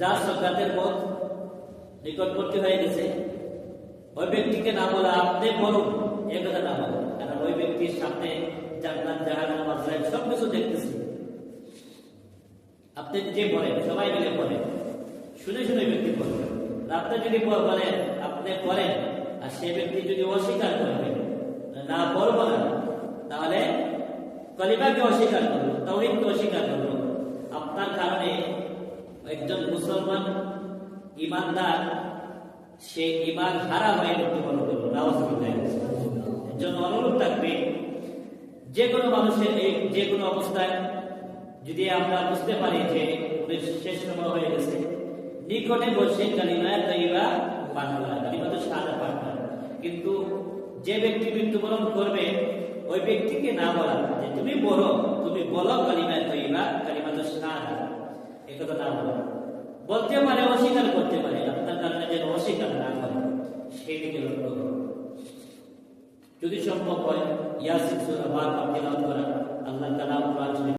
যার সকাতের পথ নিকটবর্তী হয়ে গেছে, ওই ব্যক্তিকে না বলা আপনি বলুন, এ কথা না বলুন। কারণ ওই ব্যক্তির সামনে জান্নাত, জাহান্নাম আজরাইল সব কিছু দেখতেছি। আপনি যে বলেন? সবাই মিলে বলেন। শুনে শুনে ব্যক্তি বলবেন। আপনি যদি বলেন, আপনি করেন আর সে ব্যক্তি যদি অস্বীকার করবে না বলব না তাহলে কলিমাকে অস্বীকার করল তৌহিদকে অস্বীকার করল আপনার কারণে একজন মুসলমান ইমানদার, সে ইমান হারা হয়ে মৃত্যুবরণ করল নাওয়াজুবিল্লাহ এর জন্য অনুরোধ থাকবে। যে কোনো মানুষের এই যে কোনো অবস্থায় যদি আমরা বুঝতে পারি যে শেষ সময় হয়ে গেছে, নিকটে বসে কালিমা তৈবা করা কালিমা তো সাদা পাঠ কিন্তু যে ব্যক্তি মৃত্যুবরণ করবে, ওই ব্যক্তিকে না বলা, যে তুমি বলো তুমি বলো কালিমা তৈবা কালিমা তো সাদা এ কথা বলো বলতে পারে অস্বীকার করতে পারে, আপনার কারণে যেন অস্বীকার না করে। সেই দিকে লক্ষ্য করুন। যদি সম্ভব হয়, ইয়াসিন সুরা বারবার তেলাওয়াত করা।